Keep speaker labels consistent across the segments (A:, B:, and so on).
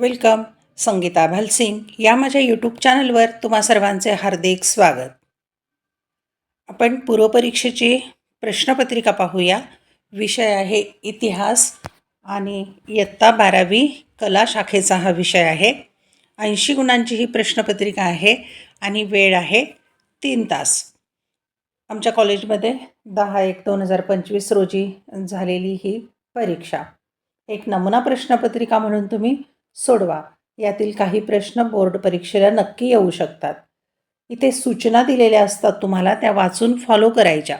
A: Welcome. Sangeeta Bhalsingh या माझ्या YouTube चॅनलवर तुम्हा सर्वांचे हार्दिक स्वागत. आपण पूर्वपरीक्षेची प्रश्नपत्रिका पाहूया. विषय आहे इतिहास आणि इयत्ता बारावी कला शाखेचा हा विषय आहे. ऐंशी गुणांची ही प्रश्नपत्रिका आहे आणि वेळ आहे तीन तास. आमच्या कॉलेजमध्ये दहा एक दोन हजार पंचवीस रोजी झालेली ही परीक्षा. एक नमुना प्रश्नपत्रिका म्हणून तुम्ही सोडवा. यातील काही प्रश्न बोर्ड परीक्षेला नक्की येऊ शकतात. इथे सूचना दिलेल्या असतात तुम्हाला त्या वाचून फॉलो करायच्या.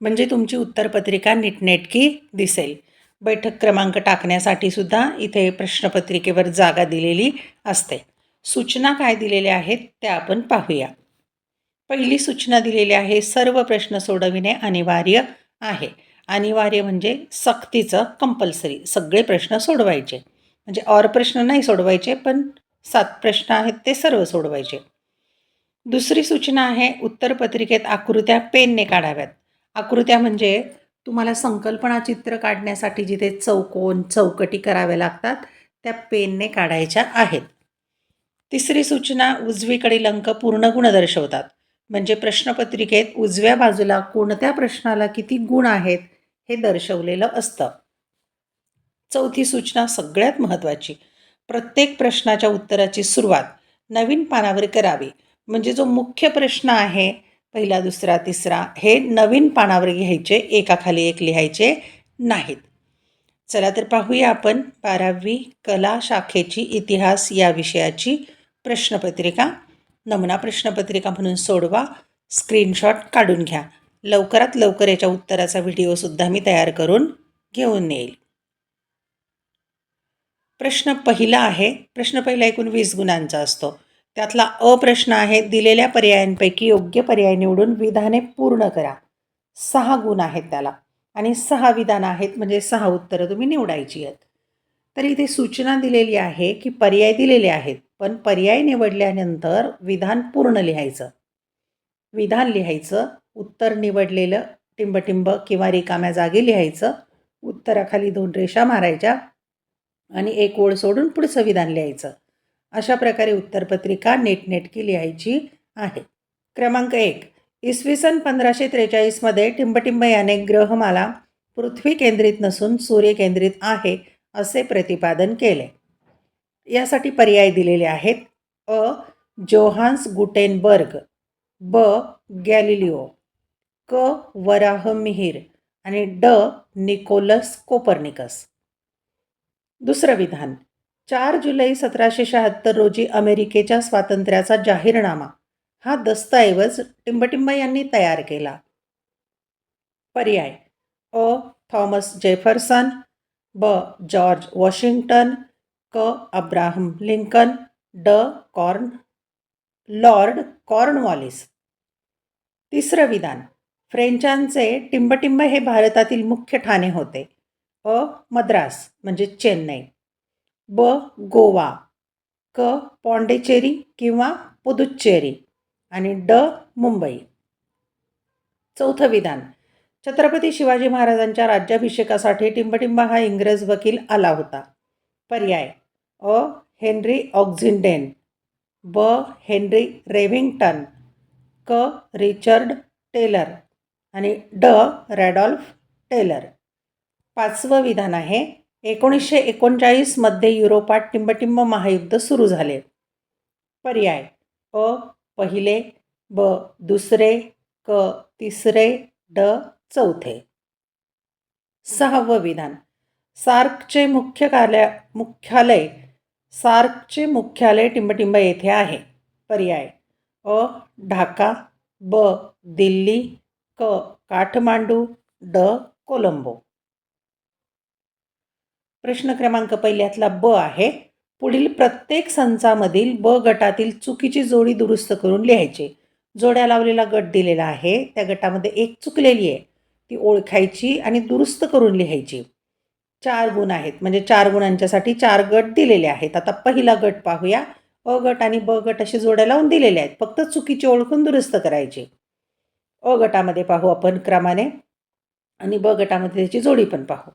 A: म्हणजे तुमची उत्तरपत्रिका नीटनेटकी दिसेल. बैठक क्रमांक टाकण्यासाठी सुद्धा इथे प्रश्नपत्रिकेवर जागा दिलेली असते. सूचना काय दिलेल्या आहेत त्या आपण पाहूया. पहिली सूचना दिलेली आहे सर्व प्रश्न सोडविणे अनिवार्य आहे. अनिवार्य म्हणजे सक्तीचं कंपल्सरी सगळे प्रश्न सोडवायचे. म्हणजे और प्रश्न नाही सोडवायचे पण सात प्रश्न आहेत ते सर्व सोडवायचे. दुसरी सूचना आहे उत्तरपत्रिकेत आकृत्या पेनने काढाव्यात. आकृत्या म्हणजे तुम्हाला संकल्पना चित्र काढण्यासाठी जिथे चौकोन चौकटी कराव्या लागतात त्या पेनने काढायच्या आहेत. तिसरी सूचना उजवीकडील अंक पूर्ण गुण दर्शवतात. म्हणजे प्रश्नपत्रिकेत उजव्या बाजूला कोणत्या प्रश्नाला किती गुण आहेत हे दर्शवलेलं असतं. चौथी सूचना सगळ्यात महत्त्वाची. प्रत्येक प्रश्नाच्या उत्तराची सुरुवात नवीन पानावर करावी. म्हणजे जो मुख्य प्रश्न आहे पहिला दुसरा तिसरा हे नवीन पानावर घ्यायचे एकाखाली एक लिहायचे नाहीत. चला तर पाहूया आपण बारावी कला शाखेची इतिहास या विषयाची प्रश्नपत्रिका. नमुना प्रश्नपत्रिका म्हणून सोडवा स्क्रीनशॉट काढून घ्या. लवकरात लवकर याच्या उत्तराचा व्हिडिओसुद्धा मी तयार करून घेऊन येईल प्रश्न पहिला आहे प्रश्न पहिला एकूण वीस गुणांचा असतो. त्यातला अ प्रश्न आहे दिलेल्या पर्यायांपैकी योग्य पर्याय निवडून विधाने पूर्ण करा. सहा गुण आहेत त्याला. आणि सहा विधानं आहेत म्हणजे सहा उत्तरं तुम्ही निवडायची आहेत. तर इथे सूचना दिलेली आहे की पर्याय दिलेले आहेत पण पर्याय निवडल्यानंतर विधान पूर्ण लिहायचं. विधान लिहायचं उत्तर निवडलेलं टिंबटिंब किंवा रिकाम्या जागी लिहायचं उत्तराखाली दोन रेषा मारायच्या आणि एक ओळ सोडून पुढचं विधान लिहायचं. अशा प्रकारे उत्तरपत्रिका नेटनेटकी लिहायची आहे. क्रमांक एक. इसवी सन पंधराशे त्रेचाळीसमध्ये टिंबटिंब याने ग्रहमाला पृथ्वी केंद्रित नसून सूर्य केंद्रित आहे असे प्रतिपादन केले. यासाठी पर्याय दिलेले आहेत. अ. Johannes Gutenberg. ब. गॅलिलिओ. क. वराह मिहीर आणि ड. Nicolas Copernicus. दुसरं विधान. चार जुलै सतराशे शहात्तर रोजी अमेरिकेच्या स्वातंत्र्याचा जाहीरनामा. हा दस्तऐवज टिंबटिंब यांनी तयार केला. पर्याय. अ. Thomas Jefferson. ब. George Washington. क. Abraham Lincoln. ड. कॉर्न लॉर्ड कॉर्नवॉलिस. तिसरं विधान. फ्रेंचांचे टिंबटिंब हे भारतातील मुख्य ठाणे होते. अ मद्रास म्हणजे चेन्नई. ब गोवा क पॉंडेचेरी किंवा पुदुच्चेरी आणि ड मुंबई. चौथं विधान. छत्रपती शिवाजी महाराजांच्या राज्याभिषेकासाठी टिंबटिंबा हा इंग्रज वकील आला होता. पर्याय. अ हेनरी ऑक्झिंडेन ब हेनरी रेव्हिंग्टन क रिचर्ड टेलर आणि ड रॅडॉल्फ टेलर. पाचवं विधान आहे. एकोणीसशे एकोणचाळीसमध्ये युरोपात टिंबटिंब महायुद्ध सुरू झाले. पर्याय. अ पहिले. ब दुसरे. क तिसरे. ड चौथे. सहावं विधान. सार्कचे मुख्य कार्य मुख्यालय. सार्कचे मुख्यालय टिंबटिंब येथे आहे. पर्याय. अ ढाका. ब दिल्ली. क काठमांडू. ड कोलंबो. प्रश्न क्रमांक पहिल्यातला ब आहे. पुढील प्रत्येक संचामधील ब गटातील चुकीची जोडी दुरुस्त करून लिहायची. जोड्या लावलेला गट दिलेला आहे. त्या गटामध्ये एक चुकलेली आहे. ती ओळखायची आणि दुरुस्त करून लिहायची. चार गुण आहेत. म्हणजे चार गुणांच्यासाठी चार गट दिलेले आहेत. आता पहिला गट पाहूया. अ गट आणि ब गट असे जोड्या लावून दिलेले आहेत. फक्त चुकीची ओळखून दुरुस्त करायची. अ गटामध्ये पाहू आपण क्रमाने. आणि ब गटामध्ये त्याची जोडी पण पाहू.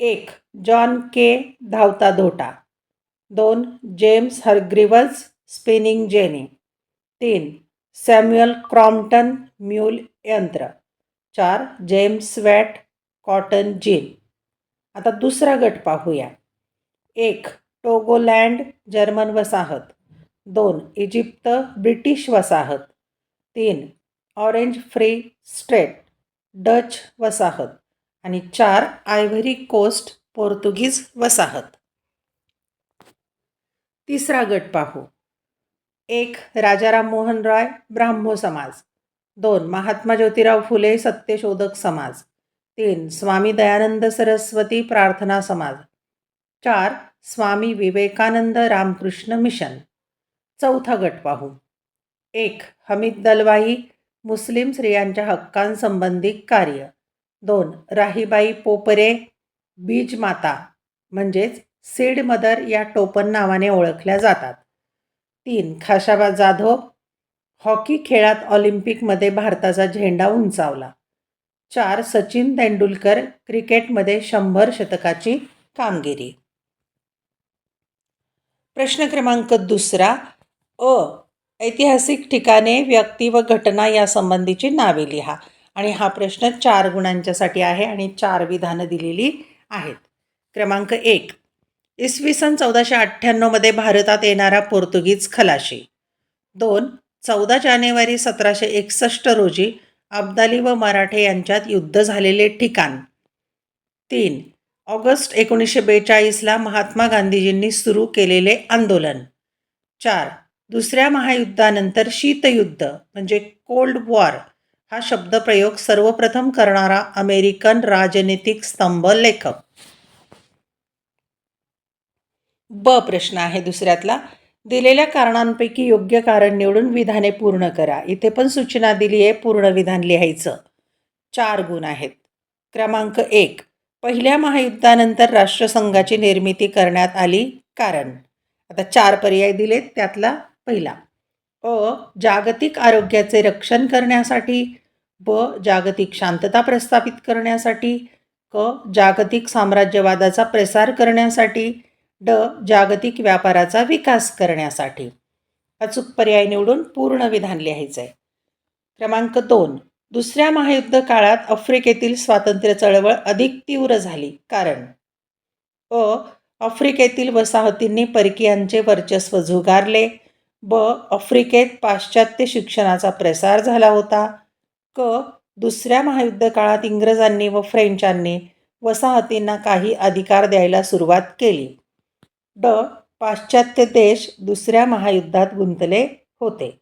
A: एक जॉन के धावता धोटा. दोन जेम्स हरग्रिवज स्पिनिंग जेनी. तीन सॅम्युअल क्रॉम्प्टन म्यूल यंत्र. चार जेम्स वॅट कॉटन जीन. आता दुसरा गट पाहूया. एक टोगोलँड जर्मन वसाहत. दोन इजिप्त ब्रिटिश वसाहत. तीन ऑरेंज फ्री स्टेट डच वसाहत. आणि चार आयव्हरी कोस्ट पोर्तुगीज वसाहत. तिसरा गट पाहू. एक राजाराम मोहन रॉय ब्राह्मो समाज. दोन महात्मा ज्योतिराव फुले सत्यशोधक समाज. तीन स्वामी दयानंद सरस्वती प्रार्थना समाज. चार स्वामी विवेकानंद रामकृष्ण मिशन. चौथा गट पाहू. एक हमीद दलवाई मुस्लिम स्त्रियांच्या हक्कांसंबंधी कार्य. दोन राहीबाई पोपरे बीज माता म्हणजेच सीड मदर या टोपण नावाने ओळखल्या जातात. तीन खाशाबा जाधव हॉकी खेळात ऑलिम्पिकमध्ये भारताचा झेंडा उंचावला. चार सचिन तेंडुलकर क्रिकेटमध्ये शंभर शतकाची कामगिरी. प्रश्न क्रमांक दुसरा अ ऐतिहासिक ठिकाणे व्यक्ती व घटना यासंबंधीची नावे लिहा. आणि हा प्रश्न चार गुणांच्यासाठी आहे आणि चार विधानं दिलेली आहेत. क्रमांक एक. इसवी सन चौदाशे अठ्ठ्याण्णवमध्ये भारतात येणारा पोर्तुगीज खलाशी. दोन. चौदा जानेवारी सतराशे एकसष्ट रोजी अब्दाली व मराठे यांच्यात युद्ध झालेले ठिकाण. तीन. ऑगस्ट एकोणीसशे बेचाळीसला महात्मा गांधीजींनी सुरू केलेले आंदोलन. चार. दुसऱ्या महायुद्धानंतर शीतयुद्ध म्हणजे कोल्ड वॉर हा शब्दप्रयोग सर्वप्रथम करणारा अमेरिकन राजनीतिक स्तंभ लेखक. ब प्रश्न आहे दुसऱ्यातला. दिलेल्या कारणांपैकी योग्य कारण निवडून विधाने पूर्ण करा. इथे पण सूचना दिली आहे पूर्ण विधान लिहायचं. चार गुण आहेत. क्रमांक एक. पहिल्या महायुद्धानंतर राष्ट्रसंघाची निर्मिती करण्यात आली कारण. आता चार पर्याय दिलेत त्यातला पहिला. अ जागतिक आरोग्याचे रक्षण करण्यासाठी ब जागतिक शांतता प्रस्थापित करण्यासाठी क जागतिक साम्राज्यवादाचा प्रसार करण्यासाठी ड जागतिक व्यापाराचा विकास करण्यासाठी. अचूक पर्याय निवडून पूर्ण विधान लिहायचं आहे क्रमांक दोन. दुसऱ्या महायुद्ध काळात आफ्रिकेतील स्वातंत्र्य चळवळ अधिक तीव्र झाली. कारण? अ. आफ्रिकेतील वसाहतींनी परकीयांचे वर्चस्व झुगारले. ब आफ्रिकेत पाश्चात्य शिक्षणाचा प्रसार झाला होता. क दुसऱ्या महायुद्ध काळात इंग्रजांनी व फ्रेंचांनी वसाहतींना काही अधिकार द्यायला सुरुवात केली. ड पाश्चात्य देश दुसऱ्या महायुद्धात गुंतले होते.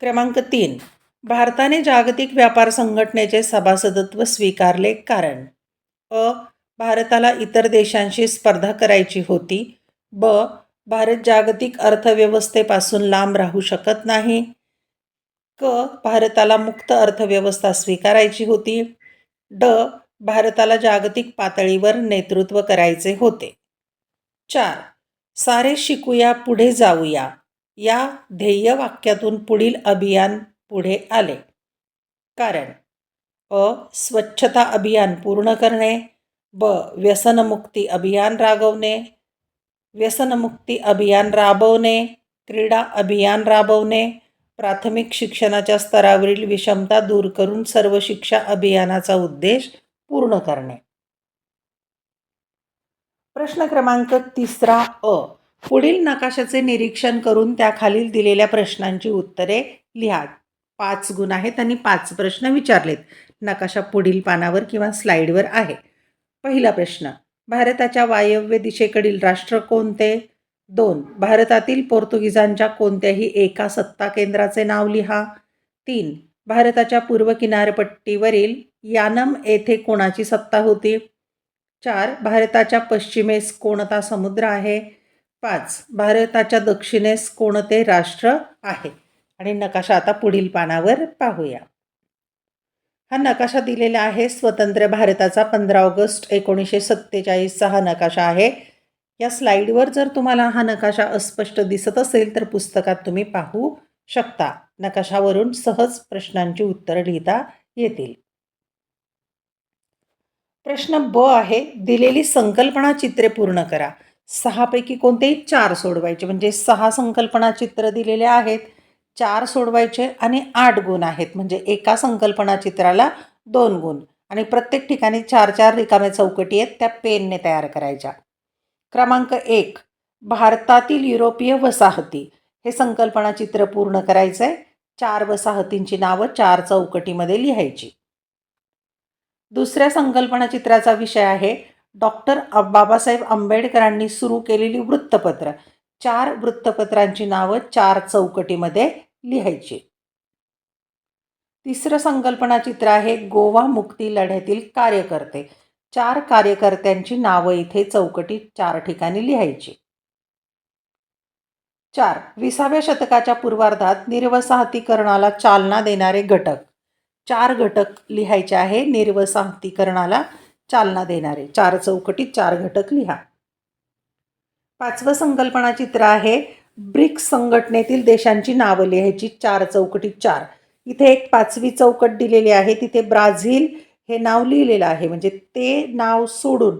A: क्रमांक तीन. भारताने जागतिक व्यापार संघटनेचे सभासदत्व स्वीकारले कारण. अ. भारताला इतर देशांशी स्पर्धा करायची होती. ब. भारत जागतिक अर्थव्यवस्थेपासून लांब राहू शकत नाही. क. भारताला मुक्त अर्थव्यवस्था स्वीकारायची होती. ड. भारताला जागतिक पातळीवर नेतृत्व करायचे होते. चार. सारे शिकूया पुढे जाऊया. या ध्येय वाक्यातून पुढील अभियान पुढे आले. कारण अ. स्वच्छता अभियान पूर्ण करणे ब. व्यसनमुक्ती अभियान राबवणे व्यसनमुक्ती अभियान राबवणे क्रीडा अभियान राबवणे प्राथमिक शिक्षणाच्या स्तरावरील विषमता दूर करून सर्व शिक्षा अभियानाचा उद्देश पूर्ण करणे. प्रश्न क्रमांक तिसरा अ. पुढील नकाशाचे निरीक्षण करून त्याखालील दिलेल्या प्रश्नांची उत्तरे लिहा. पाच गुण आहेत आणि पाच प्रश्न विचारलेत. नकाशा पुढील पानावर किंवा स्लाईडवर आहे. पहिला प्रश्न भारताच्या वायव्य दिशेकडील राष्ट्र कोणते? दोन. भारतातील पोर्तुगीजांच्या कोणत्याही एका सत्ता केंद्राचे नाव लिहा. तीन. भारताच्या पूर्व किनारपट्टीवरील यानम येथे कोणाची सत्ता होती? चार. भारताच्या पश्चिमेस कोणता समुद्र आहे? पाच. भारताच्या दक्षिणेस कोणते राष्ट्र आहे? आणि नकाशा आता पुढील पानावर पाहूया. हा नकाशा दिलेला आहे. स्वतंत्र भारताचा पंधरा ऑगस्ट एकोणीसशे सत्तेचाळीसचा हा नकाशा आहे. या स्लाईडवर जर तुम्हाला हा नकाशा अस्पष्ट दिसत असेल तर पुस्तकात तुम्ही पाहू शकता. नकाशावरून सहज प्रश्नांची उत्तरं लिहिता येतील. प्रश्न ब आहे. दिलेली संकल्पना चित्रे पूर्ण करा. सहापैकी कोणतेही चार सोडवायचे. म्हणजे सहा संकल्पना चित्र दिलेले आहेत. चार सोडवायचे आणि आठ गुण आहेत. म्हणजे एका संकल्पना चित्राला दोन गुण. आणि प्रत्येक ठिकाणी चार चार रिकाम्या चौकटी आहेत त्या पेनने तयार करायच्या. क्रमांक एक भारतातील युरोपीय वसाहती. हे संकल्पना चित्र पूर्ण करायचं आहे चार वसाहतींची नावं चार चौकटीमध्ये लिहायची. दुसऱ्या संकल्पना चित्राचा विषय आहे. डॉक्टर बाबासाहेब आंबेडकरांनी सुरू केलेली वृत्तपत्र. चार वृत्तपत्रांची नावं चार चौकटीमध्ये लिहायची. तिसरं संकल्पना चित्र आहे गोवा मुक्ती लढ्यातील कार्यकर्ते. चार कार्यकर्त्यांची नावं इथे चौकटीत चार ठिकाणी लिहायची. चार विसाव्या शतकाच्या पूर्वार्धात निर्वसाहतीकरणाला चालना देणारे घटक. चार घटक लिहायचे आहे निर्वसाहतीकरणाला चालना देणारे. चार चौकटीत चार घटक लिहा. पाचवं संकल्पना चित्र आहे ब्रिक्स संघटनेतील देशांची नावं लिहायची चार चौकटी चार. इथे एक पाचवी चौकट दिलेली आहे तिथे ब्राझील हे नाव लिहिलेलं आहे म्हणजे ते नाव सोडून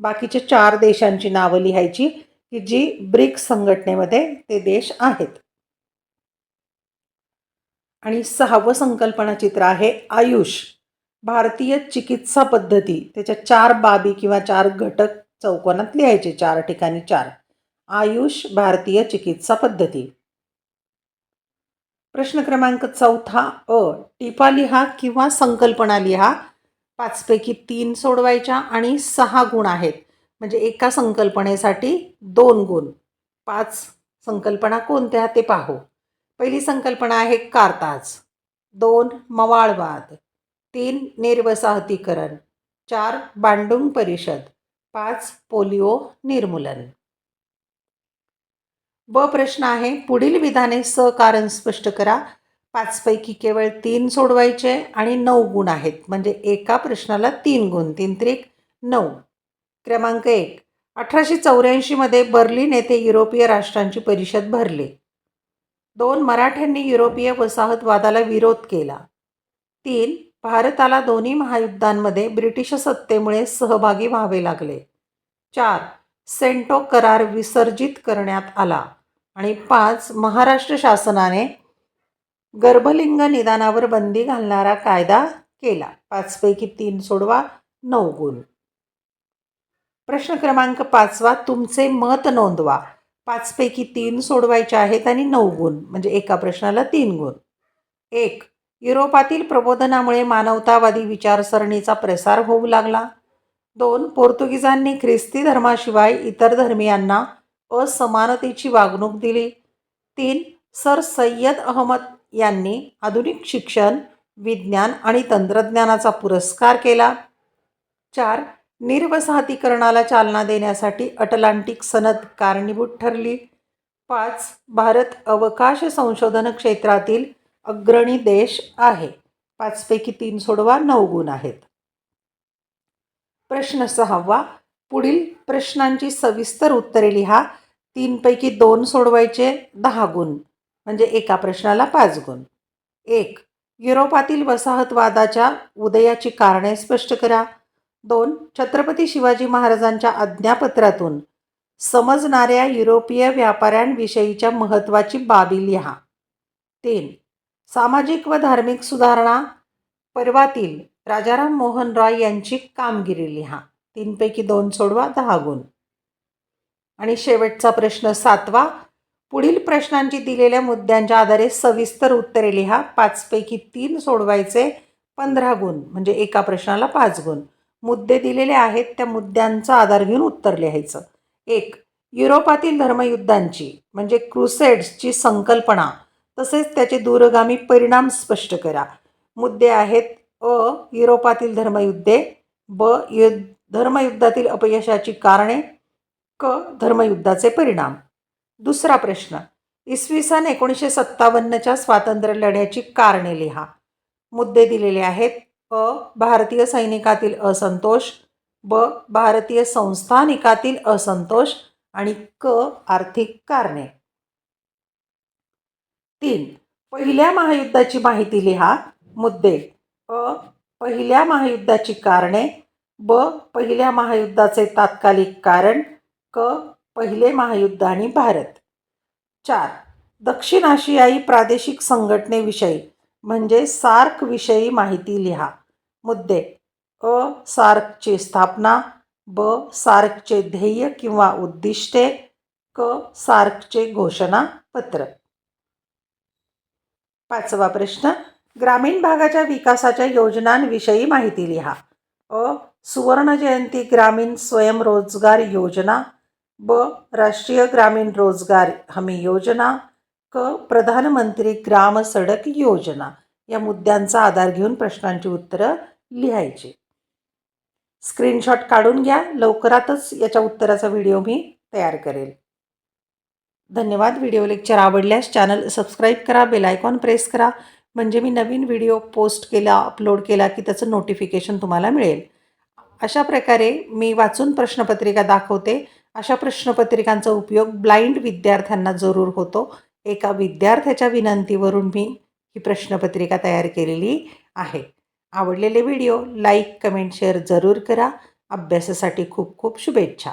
A: बाकीचे चार देशांची नावं लिहायची की जी ब्रिक्स संघटनेमध्ये ते देश आहेत. आणि सहावं संकल्पना चित्र आहे आयुष. भारतीय चिकित्सा पद्धती त्याच्या चार बाबी किंवा चार घटक चौकोनात लिहायचे चार ठिकाणी चार. आयुष भारतीय चिकित्सा पद्धती. प्रश्न क्रमांक चौथा अ. टिपा लिहा किंवा संकल्पना लिहा. पाचपैकी तीन सोडवायच्या आणि सहा गुण आहेत. म्हणजे एका संकल्पनेसाठी दोन गुण. पाच संकल्पना कोणत्या ते पाहू. पहिली संकल्पना आहे कारताज. दोन मवाळवाद. तीन निर्वसाहतीकरण. चार बांडुंग परिषद. पाच पोलिओ निर्मूलन. ब प्रश्न आहे पुढील विधाने सकारण स्पष्ट करा. पाचपैकी केवळ तीन सोडवायचे आणि नऊ गुण आहेत. म्हणजे एका प्रश्नाला तीन गुण तीन त्रिक नऊ. क्रमांक एक. अठराशे चौऱ्याऐंशीमध्ये बर्लिन येथे युरोपीय राष्ट्रांची परिषद भरली. दोन मराठ्यांनी युरोपीय वसाहतवादाला विरोध केला. तीन भारताला दोन्ही महायुद्धांमध्ये ब्रिटिश सत्तेमुळे सहभागी व्हावे लागले. चार सेंटो करार विसर्जित करण्यात आला आणि पाच महाराष्ट्र शासनाने गर्भलिंग निदानावर बंदी घालणारा कायदा केला. पाचपैकी तीन सोडवा नऊ गुण. प्रश्न क्रमांक पाचवा तुमचे मत नोंदवा. पाचपैकी तीन सोडवायचे आहेत आणि नऊ गुण म्हणजे एका प्रश्नाला तीन गुण. एक युरोपातील प्रबोधनामुळे मानवतावादी विचारसरणीचा प्रसार होऊ लागला. दोन पोर्तुगीजांनी ख्रिस्ती धर्माशिवाय इतर धर्मियांना असमानतेची वागणूक दिली. तीन सर सय्यद अहमद यांनी आधुनिक शिक्षण विज्ञान आणि तंत्रज्ञानाचा पुरस्कार केला. चार निर्वसाहतीकरणाला चालना देण्यासाठी अटलांटिक सनद कारणीभूत ठरली. पाच भारत अवकाश संशोधन क्षेत्रातील अग्रणी देश आहे. पाचपैकी तीन सोडवा नऊ गुण आहेत. प्रश्न सहावा पुढील प्रश्नांची सविस्तर उत्तरे लिहा. तीनपैकी दोन सोडवायचे दहा गुण. म्हणजे एका प्रश्नाला पाच गुण. एक युरोपातील वसाहतवादाच्या उदयाची कारणे स्पष्ट करा. दोन छत्रपती शिवाजी महाराजांच्या आज्ञापत्रातून समजणाऱ्या युरोपीय व्यापाऱ्यांविषयीच्या महत्त्वाची बाबी लिहा. तीन सामाजिक व धार्मिक सुधारणा पर्वातील राजाराम मोहन रॉय यांची कामगिरी लिहा. तीनपैकी दोन सोडवा दहा गुण. आणि शेवटचा प्रश्न सातवा. पुढील प्रश्नांची दिलेल्या मुद्द्यांच्या आधारे सविस्तर उत्तरे लिहा. पाचपैकी तीन सोडवायचे पंधरा गुण म्हणजे एका प्रश्नाला पाच गुण. मुद्दे दिलेले आहेत त्या मुद्द्यांचा आधार घेऊन उत्तर लिहायचं. एक युरोपातील धर्मयुद्धांची म्हणजे क्रुसेड्सची संकल्पना. तसेच त्याचे दूरगामी परिणाम स्पष्ट करा. मुद्दे आहेत अ युरोपातील धर्मयुद्धे ब यु धर्मयुद्धातील अपयशाची कारणे क धर्मयुद्धाचे परिणाम. दुसरा प्रश्न इसवी सन एकोणीसशे सत्तावन्नच्या स्वातंत्र्य लढ्याची कारणे लिहा. मुद्दे दिलेले आहेत अ भारतीय सैनिकातील असंतोष ब भारतीय संस्थानिकातील असंतोष आणि क आर्थिक कारणे. तीन. पहिल्या महायुद्धाची माहिती लिहा. मुद्दे. अ. पहिल्या महायुद्धाची कारणे. ब. पहिल्या महायुद्धाचे तात्कालिक कारण. क. पहिले महायुद्ध आणि भारत. चार. दक्षिण आशियाई प्रादेशिक संघटनेविषयी म्हणजे सार्कविषयी माहिती लिहा. मुद्दे. अ. सार्कची स्थापना. ब. सार्कचे ध्येय किंवा उद्दिष्टे. क. सार्कचे घोषणापत्र. पाचवा प्रश्न. ग्रामीण भागाच्या विकासाच्या योजनांविषयी माहिती लिहा. अ. सुवर्ण जयंती ग्रामीण स्वयंरोजगार योजना. ब. राष्ट्रीय ग्रामीण रोजगार हमी योजना. क. प्रधानमंत्री ग्राम सडक योजना. या मुद्द्यांचा आधार घेऊन प्रश्नांची उत्तरं लिहायची. स्क्रीनशॉट काढून घ्या. लवकरातच याच्या उत्तराचा व्हिडिओ मी तयार करेल. धन्यवाद. व्हिडिओ लेक्चर आवडल्यास चॅनल सबस्क्राईब करा बेल आयकॉन प्रेस करा. म्हणजे मी नवीन व्हिडिओ पोस्ट केला अपलोड केला की त्याचं नोटिफिकेशन तुम्हाला मिळेल. अशा प्रकारे मी वाचून प्रश्नपत्रिका दाखवते. अशा प्रश्नपत्रिकांचा उपयोग ब्लाइंड विद्यार्थ्यांना जरूर होतो. एका विद्यार्थ्याच्या विनंतीवरून मी ही प्रश्नपत्रिका तयार केलेली आहे. आवडलेले व्हिडिओ लाईक कमेंट शेअर जरूर करा. अभ्यासासाठी खूप खूप शुभेच्छा.